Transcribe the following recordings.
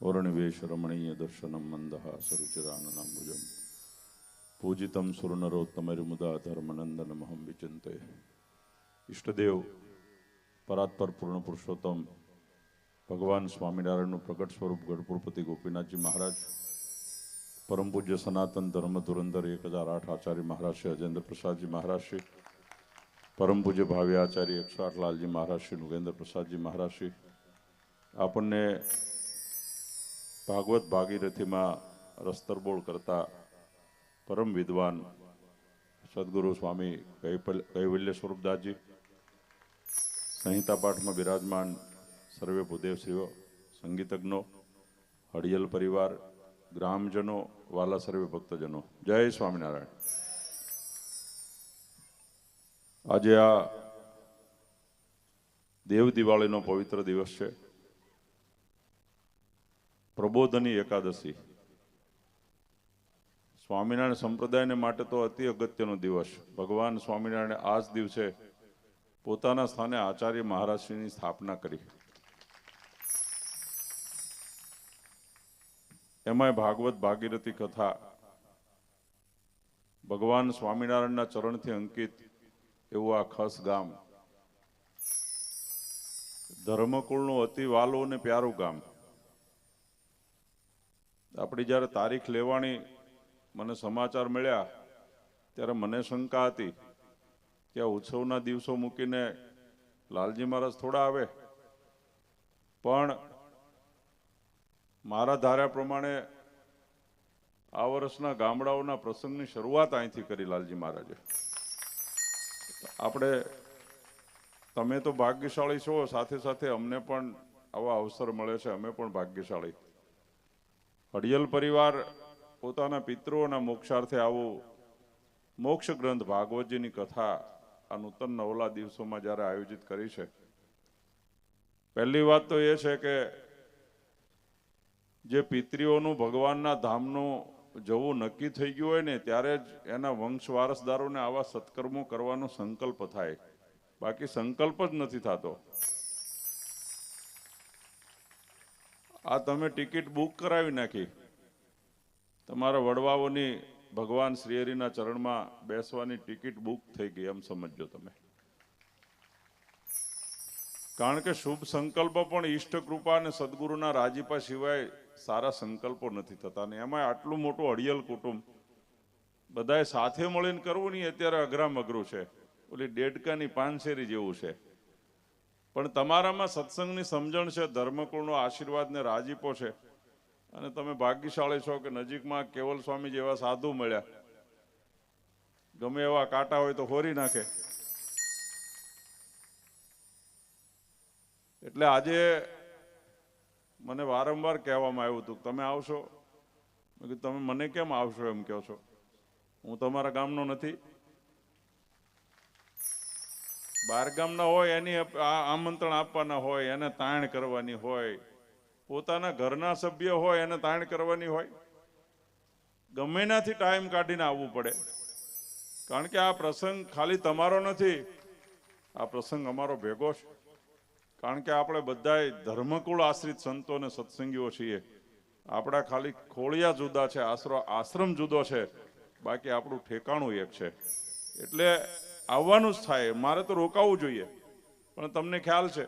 વર્ણવેશ રમણીય દર્શનમ મંદહાસરુચિરાનનાંબુજમ પૂજિતમ સુરનરોત્તમરિમુદા ધર્મનંદનમહં વિચિંતે ઇષ્ટદેવ પરાત્પર પૂર્ણ પુરુષોત્તમ ભગવાન સ્વામિનારાયણનું પ્રગટ સ્વરૂપ ગઢપુરપતિ ગોપીનાથજી મહારાજ પરમ પૂજ્ય સનાતન ધર્મ ધુરંધર એક હજાર આઠ આચાર્ય મહારાજ શ્રી અજેન્દ્ર પ્રસાદજી મહારાજ શ્રી પરમ પૂજ્ય ભાવ્ય આચાર્ય એકસો આઠ લાલજી મહારાજ શ્રી નુગેન્દ્ર પ્રસાદજી મહારાજ શ્રી આપણને ભાગવત ભાગીરથીમાં રસ્તરબોળ કરતા પરમ વિદ્વાન સદગુરુ સ્વામી કૈવલ્ય સ્વરૂપદાસજી, સંહિતા પાઠમાં બિરાજમાન સર્વે ભૂદેવશ્રીઓ, સંગીતજ્ઞો, હળિયલ પરિવાર, ગ્રામજનો, વાલા સર્વે ભક્તજનો. જય સ્વામિનારાયણ. આજે આ દેવ દિવાળીનો પવિત્ર દિવસ છે. પ્રબોધની એકાદશી. સ્વામિનારાયણ સંપ્રદાયને માટે તો અતિ અગત્યનો દિવસ. ભગવાન સ્વામિનારાયણે આ જ દિવસે પોતાના સ્થાને આચાર્ય મહારાજશ્રીની સ્થાપના કરી. એમાંય ભાગવત ભાગીરથી કથા ભગવાન સ્વામિનારાયણના ચરણથી અંકિત એવું આ ખસ ગામ. ધર્મકુળનું અતિ વાલું અને પ્યારું ગામ. આપણી જ્યારે તારીખ લેવાની મને સમાચાર મળ્યા, ત્યારે મને શંકા હતી કે આ ઉત્સવના દિવસો મૂકીને લાલજી મહારાજ થોડા આવે. પણ મારા ધાર્યા પ્રમાણે આ વર્ષના ગામડાઓના પ્રસંગની શરૂઆત અહીંથી કરી લાલજી મહારાજે. આપણે, તમે તો ભાગ્યશાળી છો, સાથે સાથે અમને પણ આવા અવસર મળે છે, અમે પણ ભાગ્યશાળી. હડિયલ પરિવાર પોતાના પિતૃઓના મોક્ષાર્થે આવું. મોક્ષ ગ્રંથ ભાગવતજીની કથા આ નૂતન નવલા દિવસોમાં જ્યારે આયોજિત કરી છે. પહેલી વાત તો એ છે કે જે પિતરીઓનું ભગવાનના ધામનું જવું નક્કી થઈ ગયું હોય ને, ત્યારે જ એના વંશ વારસદારોને આવા સત્કર્મો કરવાનો સંકલ્પ થાય. બાકી સંકલ્પ જ નથી થતો. આ તમે ટિકિટ બુક કરાવી નાખી. તમારા વડવાઓની ભગવાન શ્રીહરિના ચરણમાં બેસવાની ટિકિટ બુક થઈ ગઈ, એમ સમજજો તમે. કારણ કે શુભ સંકલ્પ પણ ઈષ્ટ કૃપા અને સદગુરુના રાજીપા સિવાય સારા સંકલ્પો નથી થતા. ને એમાં આટલું મોટું અડિયલ કુટુંબ બધાએ સાથે મળીને કરવું નહીં અત્યારે અઘરામ અઘરું છે. ઓલી ડેડકાની પાનશેરી જેવું છે. પણ તમારામાં સત્સંગની સમજણ છે, ધર્મકુળનો આશીર્વાદ ને રાજીપો છે. અને તમે ભાગ્યશાળી છો કે નજીકમાં કેવલ સ્વામી જેવા સાધુ મળ્યા. ગમે એવા કાંટા હોય તો હોરી નાખે. એટલે આજે મને વારંવાર કહેવામાં આવ્યું હતું તમે આવશો. તમે મને કેમ આવશો? એમ કહો છો. હું તમારા ગામનો નથી. બાર ગામના હોય એની આમંત્રણ આપવાના હોય, એને તાણ કરવાની હોય. પોતાના ઘરના સભ્ય હોય, એને તાણ કરવાની હોય. ગમે એનાથી ટાઈમ કાઢીને આવવું પડે. કારણ કે આ પ્રસંગ ખાલી તમારો નથી, આ પ્રસંગ અમારો ભેગો છે. કારણ કે આપણે બધાય ધર્મકુળ આશ્રિત સંતો અને સત્સંગીઓ છીએ. આપણા ખાલી ખોળિયા જુદા છે, આશરો આશ્રમ જુદો છે. બાકી આપણું ઠેકાણું એક છે. એટલે આવવાનું જ થાય. મારે તો રોકાવું જોઈએ. પણ તમને ખ્યાલ છે,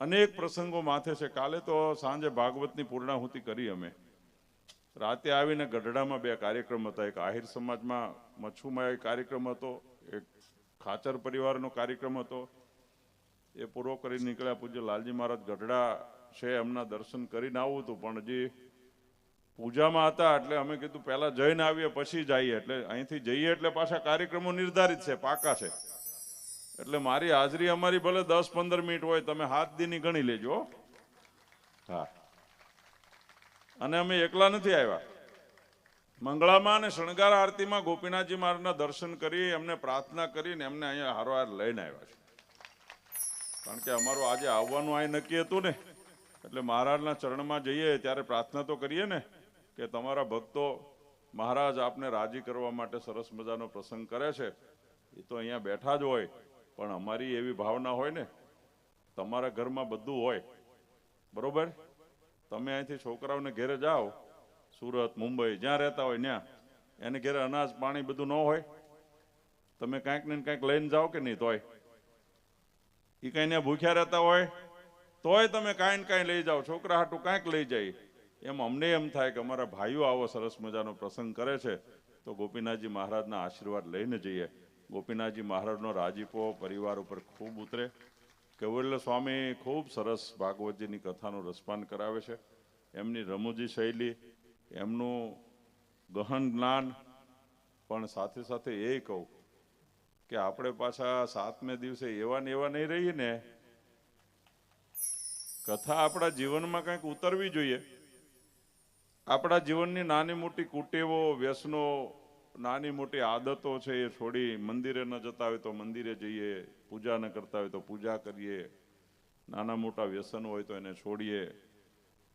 અનેક પ્રસંગો માથે છે. કાલે તો સાંજે ભાગવતની પૂર્ણાહુતિ કરી અમે. રાતે આવીને ગઢડામાં બે કાર્યક્રમ હતા. એક આહિર સમાજમાં મચ્છુમાં કાર્યક્રમ હતો, એક ખાચર પરિવારનો કાર્યક્રમ હતો. એ પૂરો કરી નીકળ્યા પૂજ્ય લાલજી મહારાજ ગઢડા છે એમના દર્શન કરીને આવું હતું. પણ હજી પૂજામાં હતા એટલે અમે કીધું પહેલા જઈને આવીએ, પછી જઈએ. એટલે અહીંથી જઈએ એટલે પાછા કાર્યક્રમો નિર્ધારિત છે, પાકા છે. એટલે મારી હાજરી અમારી ભલે દસ પંદર મિનિટ હોય, તમે હાથ દીની ગણી લેજો, હા. અને અમે એકલા નથી આવ્યા. મંગળામાં અને શણગાર આરતીમાં ગોપીનાથજી મહારાજના દર્શન કરી, એમને પ્રાર્થના કરીને એમને અહીંયા હારોહાર લઈને આવ્યા છે. કારણ કે અમારું આજે આવવાનું અહીં નક્કી હતું ને. એટલે મહારાજના ચરણમાં જઈએ, ત્યારે પ્રાર્થના તો કરીએ ને. કે તમારા ભક્તો મહારાજ આપને રાજી કરવા માટે સરસ મજાનો પ્રસંગ કરે છે, એ તો અહીંયા બેઠા જ હોય, પણ અમારી એવી ભાવના હોય ને, તમારા ઘરમાં બધું હોય. બરોબર? તમે અહીંથી છોકરાઓને ઘેરે જાઓ, સુરત, મુંબઈ, જ્યાં રહેતા હોય ત્યાં, એને ઘેરે અનાજ, પાણી બધું ન હોય. તમે કાંઈક ને કાંઈક લઈને જાઓ કે નહીં તોય? એ કાંઈ ભૂખ્યા રહેતા હોય? તોય તમે કાંઈ ને કાંઈ લઈ જાઓ, છોકરા હાટું કાંઈક લઈ જાય. એમ અમને એમ થાય કે અમારા ભાઈઓ આવો સરસ મજાનો પ્રસંગ કરે છે, તો ગોપીનાથજી મહારાજના આશીર્વાદ લઈને જઈએ. ગોપીનાથજી મહારાજનો રાજીપો પરિવાર ઉપર ખૂબ ઉતરે. કેવલ્ય સ્વામી ખૂબ સરસ ભાગવતજીની કથાનું રસપાન કરાવે છે. એમની રમૂજી શૈલી, એમનું ગહન જ્ઞાન, પણ સાથે સાથે એ કહું કે આપણે પાછા સાતમે દિવસે એવા ને એવા નહીં રહીએ ને, કથા આપણા જીવનમાં કંઈક ઉતરવી જોઈએ. આપણા જીવનની નાની મોટી કુટેવો, વ્યસનો, નાની મોટી આદતો છે એ છોડી મંદિરે ન જતા હોય તો મંદિરે જઈએ, પૂજા ન કરતા હોય તો પૂજા કરીએ. નાના મોટા વ્યસન હોય તો એને છોડીએ.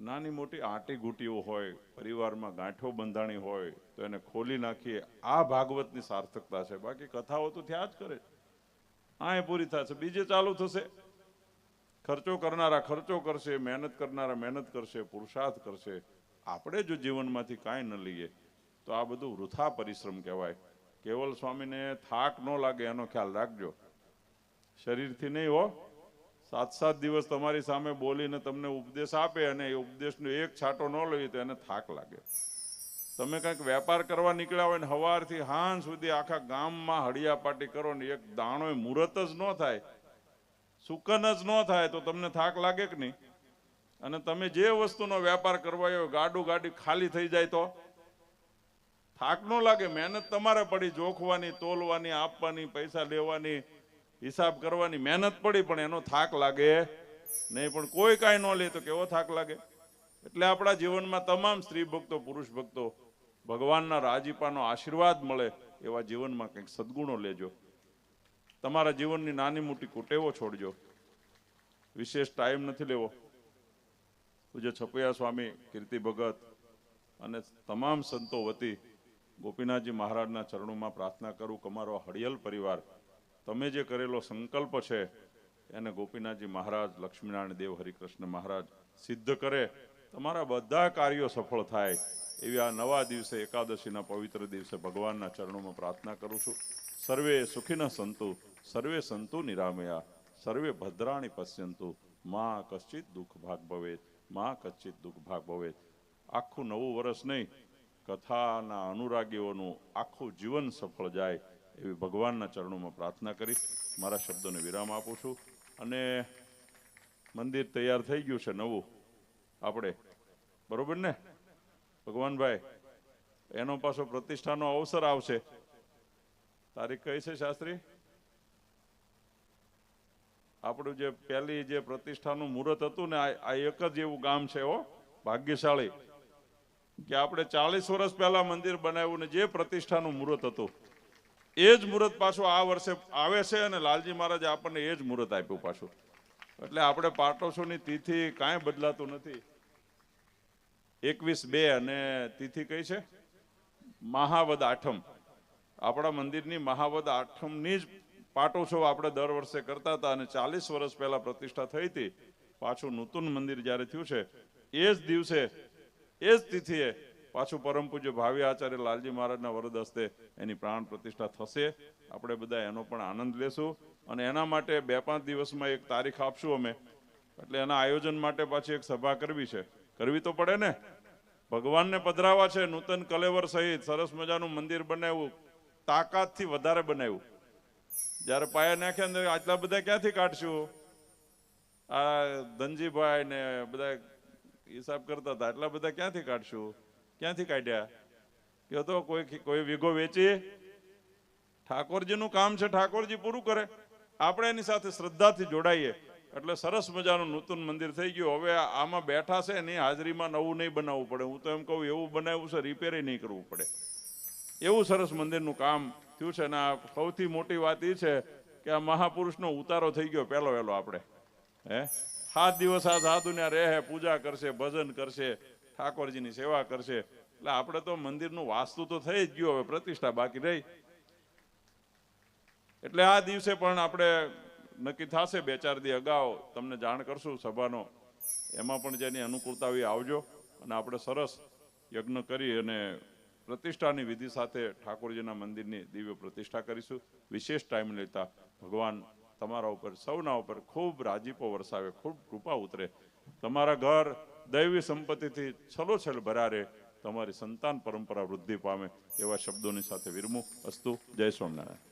નાની મોટી આંટી હોય, પરિવારમાં ગાંઠો બંધાણી હોય તો એને ખોલી નાખીએ. આ ભાગવતની સાર્થકતા છે. બાકી કથાઓ તો થયા જ કરે. આ એ પૂરી થશે. બીજે ચાલુ થશે. ખર્ચો કરનારા ખર્ચો કરશે, મહેનત કરનારા મહેનત કરશે, પુરુષાર્થ કરશે. આપણે જો જીવનમાંથી કાંઈ ન લઈએ, તો આ બધું વૃથા પરિશ્રમ કહેવાય. કેવલ સ્વામીને થાક ન લાગે એનો ખ્યાલ રાખજો. શરીરથી નહીં હો. સાત સાત દિવસ તમારી સામે બોલીને તમને ઉપદેશ આપે અને એ ઉપદેશનો એક છાંટો ન લઈએ તો એને થાક લાગે. તમે કંઈક વેપાર કરવા નીકળ્યા હોય ને સવારથી હાન સુધી આખા ગામમાં હળિયાપાટી કરો ને એક દાણો મુહૂર્ત જ ન થાય. સુકન જ ન થાય તો તમને થાક લાગે કે નહીં? અને તમે જે વસ્તુનો વેપાર કરવા આવ્યો, ગાડું ગાડી ખાલી થઈ જાય તો? થાક ન લાગે, મહેનત તમારે પડી, જોખવાની, તોલવાની, આપવાની, પૈસા લેવાની હિસાબ કરવાની મહેનત પડી, પણ એનો થાક લાગે નહીં. પણ કોઈ કાંઈ ન લે તો કેવો થાક લાગે? એટલે આપણા જીવનમાં તમામ સ્ત્રી ભક્તો, પુરુષ ભક્તો, ભગવાનના રાજીપાનો આશીર્વાદ મળે એવા જીવનમાં કંઈક સદગુણો લેજો. તમારા જીવનની નાની મોટી કુટેવો છોડજો. વિશેષ ટાઈમ નથી લેવો. પૂજ્ય છપૈયા સ્વામી, કીર્તિ ભગત અને તમામ સંતો વતી ગોપીનાથજી મહારાજના ચરણોમાં પ્રાર્થના કરું કે અમારો હળિયલ પરિવાર, તમે જે કરેલો સંકલ્પ છે, એને ગોપીનાથજી મહારાજ, લક્ષ્મીનારાયણ દેવ, હરિકૃષ્ણ મહારાજ સિદ્ધ કરે. તમારા બધા કાર્યો સફળ થાય એવી આ નવા દિવસે, એકાદશીના પવિત્ર દિવસે ભગવાનના ચરણોમાં પ્રાર્થના કરું છું. સર્વે સુખીના સંતુ, સર્વે સંતુ નિરામયા, સર્વે ભદ્રાણી પશ્યંતુ, માં કશ્ચિત દુઃખ ભાગ ભવેત. માં કચ્ચિત દુઃખ ભાગ ભવે આખું નવું વર્ષ નહીં, કથાના અનુરાગીઓનું આખું જીવન સફળ જાય એવી ભગવાનના ચરણોમાં પ્રાર્થના કરી. મારા શબ્દોને વિરામ આપું છું અને મંદિર તૈયાર થઈ ગયું છે નવું. આપણે, બરોબર ને? ભગવાનભાઈ, એનો પાછો પ્રતિષ્ઠાનો અવસર આવશે. તારીખ કઈ છે શાસ્ત્રી? આપણું જે પહેલી જે પ્રતિષ્ઠાનું મુહૂર્ત હતું ને, આ એક જ એવું ગામ છે હો, ભાગ્યશાળી, કે આપણે ચાલીસ વર્ષ પહેલા મંદિર બનાવ્યું ને જે પ્રતિષ્ઠાનું મુહૂર્ત હતું, એ જ મુહૂર્ત પાછું આ વર્ષે આવે છે અને લાલજી મહારાજ આપણને એ જ મુહૂર્ત આપ્યું પાછું. એટલે આપણે પાટોસોની તિથિ કાંઈ બદલાતું નથી. એકવીસ બે અને તિથિ કઈ છે? મહાવદ આઠમ. આપણા મંદિરની મહાવદ આઠમની જ પાટોત્સવ આપણે દર વર્ષે કરતા હતા અને ચાલીસ વર્ષ પહેલા પ્રતિષ્ઠા થઈ હતી. પાછું નૂતન મંદિર જ્યારે થયું છે, એ જ દિવસે, એ જ તિથિએ પાછું પરમ પૂજ્ય ભાવી આચાર્ય લાલજી મહારાજના વરદ હસ્તે એની પ્રાણ પ્રતિષ્ઠા થશે. આપણે બધા એનો પણ આનંદ લેશું અને એના માટે બે પાંચ દિવસમાં એક તારીખ આપશું અમે. એટલે એના આયોજન માટે પાછી એક સભા કરવી છે. કરવી તો પડે ને? ભગવાનને પધરાવા છે, નૂતન કલેવર સહિત સરસ મજાનું મંદિર બનાવ્યું, તાકાતથી વધારે બનાવ્યું. જ્યારે પાયા નાખ્યા ને આટલા બધા ક્યાંથી કાઢશું? આ ધનજીભાઈ ને બધા હિસાબ કરતા હતા. આટલા બધા ક્યાંથી કાઢશું? ક્યાંથી કાઢ્યા? કે તો કોઈ કોઈ વીઘો વેચી. ઠાકોરજીનું કામ છે, ઠાકોરજી પૂરું કરે. આપણે એની સાથે શ્રદ્ધાથી જોડાઈએ. એટલે સરસ મજાનું નૂતન મંદિર થઈ ગયું. હવે આમાં બેઠા છે એની હાજરીમાં નવું નહીં બનાવવું પડે. હું તો એમ કહું, એવું બનાવ્યું છે રિપેરે નહીં કરવું પડે. એવું સરસ મંદિરનું કામ થયું છે આ સૌથી મોટી વાત એ છે કે આ મહાપુરુષનો ઉતારો થઈ ગયો પહેલો વહેલો આપણે. હે? સાત દિવસ આ સાધુને રહે, પૂજા કરશે, ભજન કરશે, ઠાકોરજીની સેવા કરશે. એટલે આપણે તો મંદિરનું વાસ્તુ તો થઈ જ ગયું, હવે પ્રતિષ્ઠા બાકી રહી. એટલે આ દિવસે પણ આપણે નક્કી થશે બે ચાર દી અગાઉ, તમને જાણ કરશું સભાનો. એમાં પણ જેની અનુકૂળતા આવજો. અને આપણે સરસ યજ્ઞ કરી અને પ્રતિષ્ઠાની વિધિ સાથે ઠાકોરજીના મંદિરની દિવ્ય પ્રતિષ્ઠા કરીશું. વિશેષ ટાઈમ લેતા ભગવાન તમારા ઉપર, સૌના ઉપર ખૂબ રાજીપો વરસાવે, ખૂબ કૃપા ઉતરે. તમારા ઘર દૈવી સંપત્તિથી છલોછલ ભરારે, તમારી સંતાન પરંપરા વૃદ્ધિ પામે એવા શબ્દોની સાથે વિરમું અસ્તુ. જય સ્વામિનારાયણ.